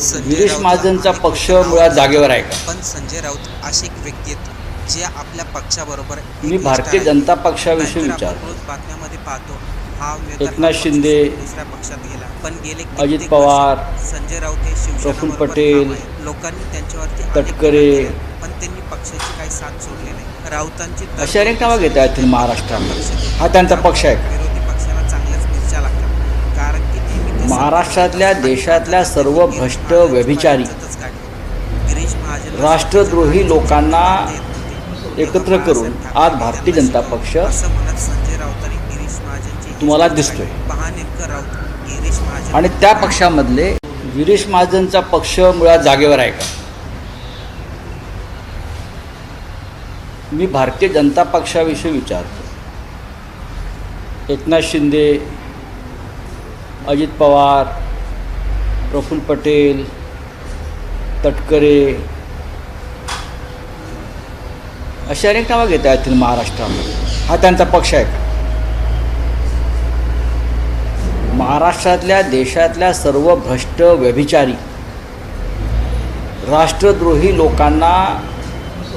गिरीश महाजनचा पक्ष मुळात जागेवर आहे का पण संजय राऊत असे एक व्यक्ती आहेत जे आपल्या पक्षाबरोबर मी भारतीय. जनता पक्षाविषयी रोज बातम्यामध्ये पाहतो हा उमेदवार एकनाथ शिंदे, दुसऱ्या पक्षात गेला पण गेले अजित पवार, वर्ष संजय राऊत हे प्रफुल्ल शिवसेनेबरोबर पटेल. लोकांनी त्यांच्यावरती अनेक तटकरे, टीका पण त्यांनी पक्षाची काही साथ सोडली नाही राऊतांची अशी अनेक नावं घेता येतील महाराष्ट्रामध्ये हा त्यांचा पक्ष आहे का? विरोधी पक्षाला चांगल्याच मिरच्या लागतात कारण की नेहमी ते महाराष्ट्रातल्या देशातल्या सर्व भ्रष्ट व्यभिचारी राष्ट्रद्रोही लोकांना एकत्र करून आज भारतीय जनता पक्ष तुम्हाला दिसतोय. आणि त्या पक्षामधले गिरीश महाजनचा पक्ष मुळात जागेवर आहे का मी भारतीय जनता पक्षाविषयी विचारतो एकनाथ शिंदे अजित पवार प्रफुल्ल पटेल तटकरे अशी अनेक नावं घेता येतील महाराष्ट्रामध्ये. हा त्यांचा पक्ष आहे. का महाराष्ट्रातल्या देशातल्या सर्व भ्रष्ट व्यभिचारी राष्ट्रद्रोही लोकांना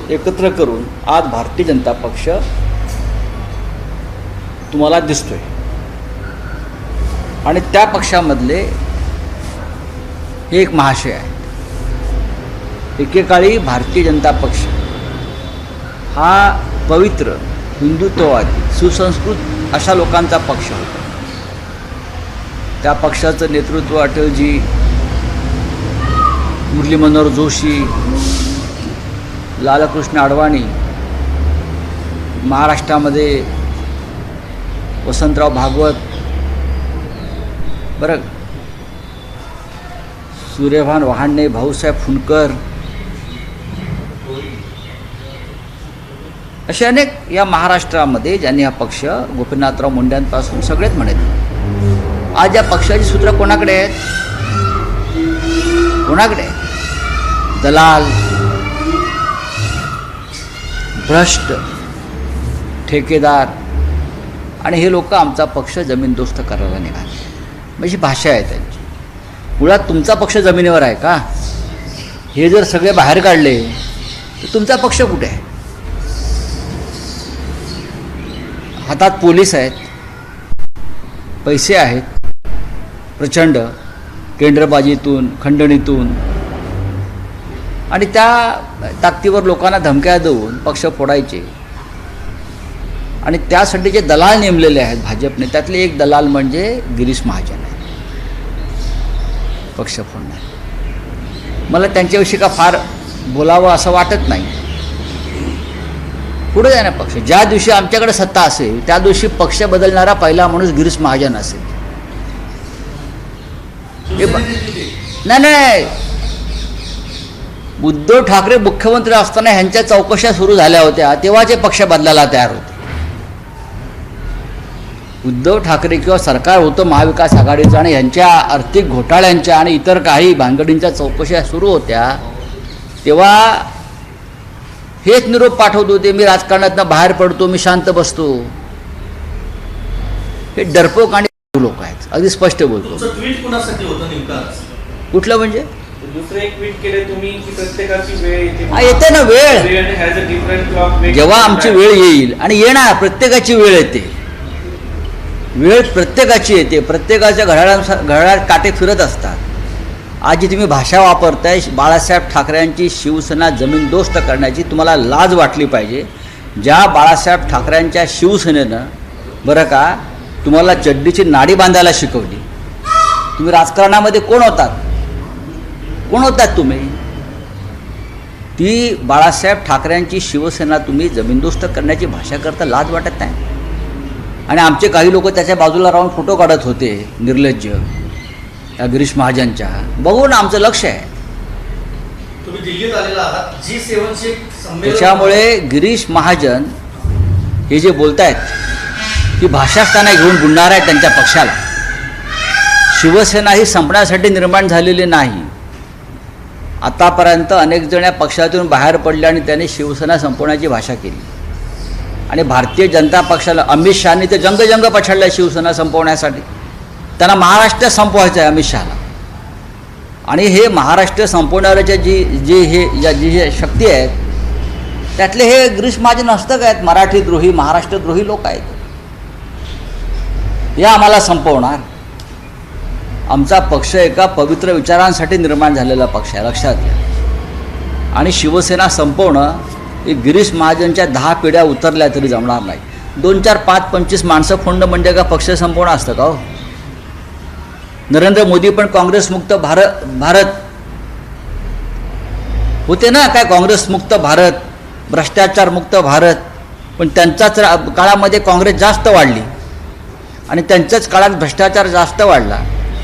एकत्र करून आज भारतीय जनता पक्ष तुम्हाला दिसतोय. आणि त्या पक्षामधले हे एक महाशय आहे एकेकाळी भारतीय जनता पक्ष हा पवित्र हिंदुत्ववादी सुसंस्कृत अशा लोकांचा पक्ष होता. त्या पक्षाचं नेतृत्व अटलजी मुरली मनोहर जोशी लालकृष्ण अडवाणी महाराष्ट्रामध्ये वसंतराव भागवत बरं. सूर्यभान वहाणे भाऊसाहेब फुंडकर असे अनेक या महाराष्ट्रामध्ये ज्यांनी हा पक्ष गोपीनाथराव मुंड्यांपासून सगळेच म्हणत आज या पक्षाची सूत्र कोणाकडे आहेत? कोणाकडे दलाल भ्रष्ट ठेकेदार आणि हे लोक आमचा पक्ष जमीनदोस्त करायला निघाले. म्हणजे भाषा आहे त्यांची. मुळात तुमचा पक्ष जमिनीवर आहे का? हे जर सगळे बाहेर काढले तर तुमचा पक्ष कुठे आहे? हातात पोलीस आहेत पैसे आहेत प्रचंड केंद्रबाजीतून खंडणीतून. आणि त्या ताकदीवर लोकांना धमक्या देऊन पक्ष फोडायचे. आणि त्यासाठी जे दलाल नेमलेले आहेत भाजपने त्यातले एक दलाल म्हणजे गिरीश महाजन. पक्ष फोडणार. मला त्यांच्याविषयी का फार बोलावं असं वाटत नाही. पुढे जाणार पक्ष. ज्या दिवशी आमच्याकडे सत्ता असेल त्या दिवशी पक्ष बदलणारा पहिला माणूस गिरीश महाजन असेल. हे नाही नाही उद्धव ठाकरे मुख्यमंत्री असताना ह्यांच्या चौकशा सुरू झाल्या होत्या. तेव्हा ते पक्ष बदलायला तयार होते. उद्धव ठाकरे किंवा सरकार होतं महाविकास आघाडीचं आणि ह्यांच्या आर्थिक घोटाळ्यांच्या आणि इतर काही भानगडींच्या चौकशा सुरू होत्या तेव्हा हेच निरोप पाठवत होते मी राजकारणातनं बाहेर पडतो मी शांत बसतो. हे डरपोक आणि लोक आहेत अगदी स्पष्ट बोलतो? कुठलं म्हणजे? दुसरं एक ट्विट केले तुम्ही की प्रत्येकाची वेळ येते. हा, येते ना वेळ. जेव्हा आमची वेळ येईल आणि येणार प्रत्येकाची वेळ येते. वेळ प्रत्येकाची येते. प्रत्येकाच्या घड्याळानुसार घड्याळ काटे फिरत असतात. आज जी तुम्ही भाषा वापरताय बाळासाहेब ठाकरेंची शिवसेना जमीनदोस्त करण्याची तुम्हाला लाज वाटली पाहिजे. ज्या बाळासाहेब ठाकरेंच्या शिवसेनेनं बरं का तुम्हाला चड्डीची नाडी बांधायला शिकवली. तुम्ही राजकारणामध्ये कोण होतात? कोण होतात तुम्ही? ती बाळासाहेब ठाकरेंची शिवसेना तुम्ही जमीनदोस्त करण्याची भाषा करता लाज वाटत नाही? आणि आमचे काही लोक त्याच्या बाजूला राहून फोटो काढत होते निर्लज्ज या गिरीश महाजनच्या. बघून आमचं लक्ष आहे. त्याच्यामुळे गिरीश महाजन हे जे बोलत आहेत ती भाषास्थाना घेऊन बुडणार आहे त्यांच्या पक्षाला. शिवसेना ही संपण्यासाठी निर्माण झालेली नाही. आतापर्यंत अनेक जण या पक्षातून बाहेर पडले आणि त्यांनी शिवसेना संपवण्याची भाषा केली. आणि भारतीय जनता पक्षाला अमित शहानी ते जंगजंग पछाडला शिवसेना संपवण्यासाठी. त्यांना महाराष्ट्र संपवायचं आहे अमित शहाला. आणि हे महाराष्ट्र संपवणाऱ्याच्या जी जी हे या जी हे शक्ती आहेत त्यातले हे ग्रीष महाजन हस्तक आहेत मराठीद्रोही महाराष्ट्रद्रोही लोक आहेत. हे आम्हाला संपवणार. आमचा पक्ष एका पवित्र विचारांसाठी निर्माण झालेला पक्ष आहे लक्षात घ्या. आणि शिवसेना संपवणं गिरीश महाजनच्या दहा पिढ्या उतरल्या तरी जमणार नाही. दोन चार पाच पंचवीस माणसं फोंड म्हणजे का पक्ष संपवणं असतं का हो? नरेंद्र मोदी पण काँग्रेसमुक्त भारत भारत होते ना काय काँग्रेसमुक्त भारत भ्रष्टाचारमुक्त भारत पण त्यांच्याच काळामध्ये काँग्रेस जास्त वाढली. आणि त्यांच्याच काळात भ्रष्टाचार जास्त वाढला.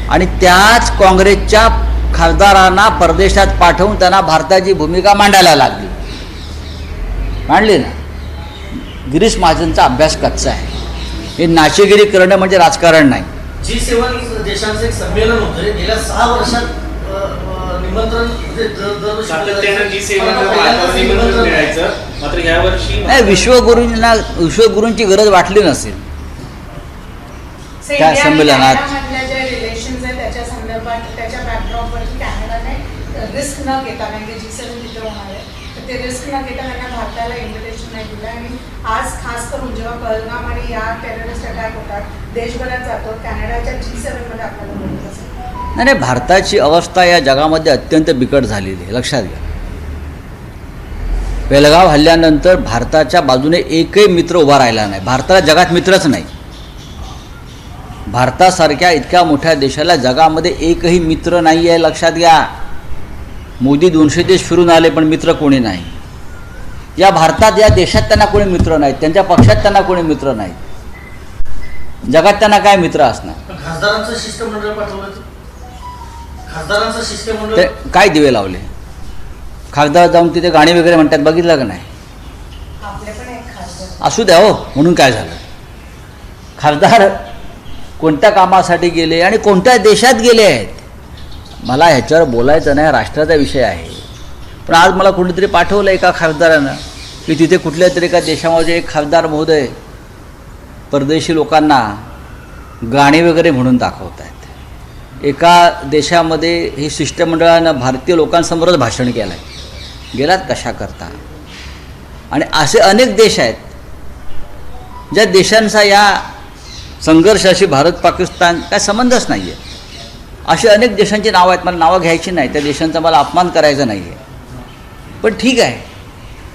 आणि त्याच काँग्रेसच्या खासदारांना परदेशात पाठवून त्यांना भारताची भूमिका मांडायला लागली. मांडली ना. गिरीश महाजनचा अभ्यास कच्चा आहे. हे नाचेगिरी करणं म्हणजे राजकारण नाही. जी सेवन देशांचं एक संमेलन होतं हे गेल्या सहा वर्षात निमंत्रण म्हणजे मात्र यावर्षी नाही विश्वगुरूंना विश्वगुरूंची गरज वाटली नसेल. त्या संमेलनात- कॅनडामधल्या जे रिलेशन्स आहेत त्याच्या संदर्भात त्याच्या बॅकड्रॉपवरती कॅनडाने रिस्क न घेता की जी सेवन तिथे होणार आहे तर ते न घेता त्यांना भारताला इन्व्हिटेशन नाही दिलं. आणि आज खास करून जेव्हा पहलगाम आणि या टेररिस्ट अटॅक होतात देशभरात जातो कॅनडाच्या जी सेवनमध्ये आपल्याला बोलत असेल नाही भारताची अवस्था या जगामध्ये अत्यंत बिकट झालेली आहे. लक्षात घ्या. बेलगाव हल्ल्यानंतर भारताच्या बाजूने एकही मित्र उभा राहिला नाही. भारताला जगात मित्रच नाही. भारतासारख्या इतक्या मोठ्या देशाला जगामध्ये एकही मित्र नाही आहे लक्षात घ्या. मोदी दोनशे देश फिरून आले पण मित्र कोणी नाही. या भारतात या देशात त्यांना कोणी मित्र नाहीत. त्यांच्या पक्षात त्यांना कोणी मित्र नाहीत. जगात त्यांना काय मित्र असणार? पण खासदारांचं शिष्टमंडळ पाठवलं होतं. खासदारांचं शिष्टमंडळ ते काय दिवे लावले? खासदार जाऊन तिथे गाणी वगैरे म्हणतात बघितलं का नाही? आपले पण एक खासदार. असू द्या हो म्हणून काय झालं? खासदार कोणत्या कामासाठी गेले आणि कोणत्या देशात गेले आहेत? मला ह्याच्यावर बोलायचं नाही राष्ट्राचा विषय आहे. पण आज मला कुठेतरी पाठवलं एका खासदारानं की तिथे कुठल्या तरी एका देशामध्ये एक खासदार महोदय परदेशी लोकांना गाणी वगैरे म्हणून दाखवत आहेत एका देशामध्ये ही शिष्टमंडळानं भारतीय लोकांसमोरच भाषण केलं आहे गेलात कशा करता? आणि असे अनेक देश आहेत ज्या देशांचा या संघर्षाशी भारत पाकिस्तान काय संबंधच नाही आहे असे अनेक देशांची नावं आहेत. मला नावं घ्यायची नाही. त्या देशांचा मला अपमान करायचा नाही आहे पण ठीक आहे.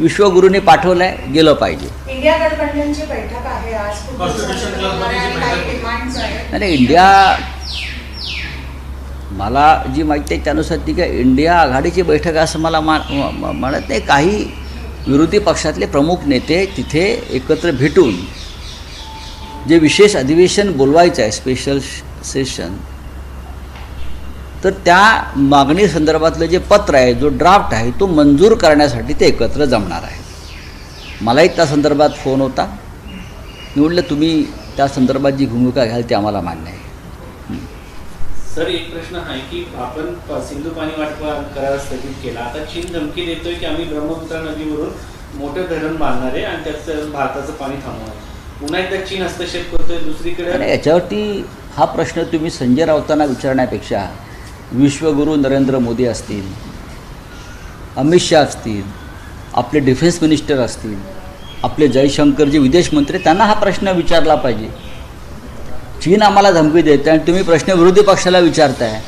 विश्वगुरूंनी पाठवलं आहे. गेलं पाहिजे आणि इंडिया मला जी माहिती आहे त्यानुसार ती काय इंडिया आघाडीची बैठक असं मला म्हणत नाही. काही विरोधी पक्षातले प्रमुख नेते तिथे एकत्र भेटून जे विशेष अधिवेशन बोलवायचं आहे स्पेशल सेशन तर त्या मागणी संदर्भातलं जे पत्र आहे जो ड्राफ्ट आहे तो मंजूर करण्यासाठी ते एकत्र जमणार आहे. मलाही त्या संदर्भात फोन होता. निवडलं तुम्ही त्या संदर्भात जी भूमिका घ्याल ती आम्हाला मान्य आहे. सर एक प्रश्न आहे की आपण सिंधू पाणी वाटपा करार स्थगित केला. आता चीन धमकी देतोय की आम्ही ब्रह्मपुत्रा नदीवरून मोठं धरण बांधणार आहे आणि त्याचं भारताचं पाणी थांबवणार आहे. पुन्हा एकदा चीन हस्तक्षेप करतोय दुसरीकडे याच्यावरती हा प्रश्न तुम्ही संजय राऊतांना विचारण्यापेक्षा विश्वगुरू नरेंद्र मोदी असतील अमित शहा असतील आपले डिफेन्स मिनिस्टर असतील आपले जयशंकरजी विदेश मंत्री त्यांना हा प्रश्न विचारला पाहिजे. चीन आम्हाला धमकी देते आणि तुम्ही प्रश्न विरोधी पक्षाला विचारताय.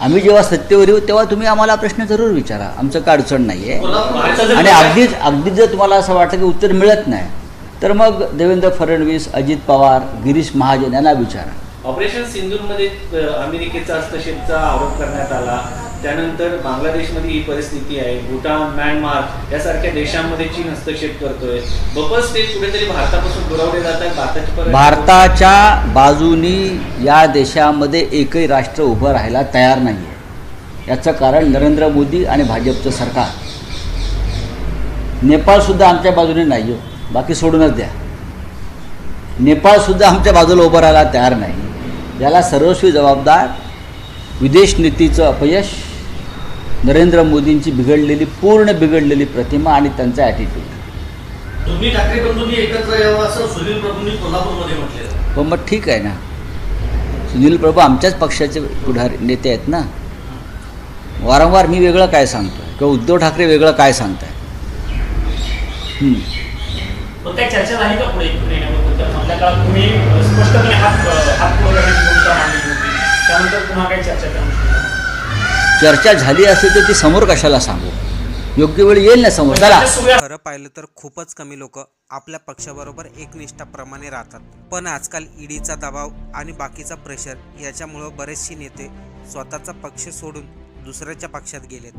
आम्ही जेव्हा सत्तेवर येऊ तेव्हा तुम्ही आम्हाला प्रश्न जरूर विचारा. आमचं काय अडचण नाही आहे आणि अगदीच अगदीच जर तुम्हाला असं वाटतं की उत्तर मिळत नाही तर मग देवेंद्र फडणवीस अजित पवार गिरीश महाजन यांना विचारा. ऑपरेशन सिंधूरमध्ये अमेरिकेचा हस्तक्षेपचा आरोप करण्यात आला. त्यानंतर बांगलादेशमध्ये ही परिस्थिती आहे. भूटान म्यानमार यासारख्या देशांमध्ये चीन हस्तक्षेप करतोय. बपस ते कुठेतरी भारतापासून दुरावले जात आहेत भारताची भारताच्या बाजूनी या देशामध्ये एकही राष्ट्र उभं राहायला तयार नाही आहे याचं कारण नरेंद्र मोदी आणि भाजपचं सरकार. नेपाळसुद्धा आमच्या बाजूने नाही हो बाकी सोडूनच द्या. नेपाळसुद्धा आमच्या बाजूला उभं राहायला तयार नाही. याला सर्वस्वी जबाबदार विदेश नीतीचं अपयश नरेंद्र मोदींची बिघडलेली पूर्ण बिघडलेली प्रतिमा आणि त्यांचा ॲटिट्यूड दोन्ही ठाकरे बंधूंनी एकत्र यावं असं सुनील प्रभूंनी कोल्हापूरमध्ये म्हटलेलं पण मग ठीक आहे ना. सुनील प्रभू आमच्याच पक्षाचे पुढारी नेते आहेत ना. वारंवार मी वेगळं काय सांगतोय? किंवा उद्धव ठाकरे वेगळं काय सांगताय? काही चर्चा झाली का पुढे मधल्या काळात तुम्ही स्पष्टपणे हात अ, हात वगैरे भूमिका मांडली होती. त्यानंतर पुन्हा काही चर्चा करा चर्चा झाली असेल तर ती समोर कशाला सांगू? योग्य वेळ येईल ना समोर? चला. खरं पाहिलं तर खूपच कमी लोक आपल्या पक्षाबरोबर एकनिष्ठाप्रमाणे राहतात. पण आजकाल ईडीचा दबाव आणि बाकीचा प्रेशर याच्यामुळं बरेचसे नेते स्वतःचा पक्ष सोडून दुसऱ्याच्या पक्षात गेलेत.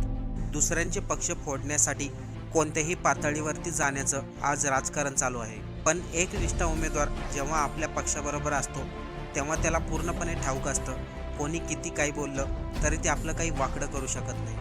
दुसऱ्यांचे पक्ष फोडण्यासाठी कोणत्याही पातळीवरती जाण्याचं आज राजकारण चालू आहे. पण एकनिष्ठ उमेदवार जेव्हा आपल्या पक्षाबरोबर असतो तेव्हा त्याला पूर्णपणे ठाऊक असतं कोणी किती काही बोललं तरी ते आपलं काही वाकडं करू शकत नाही.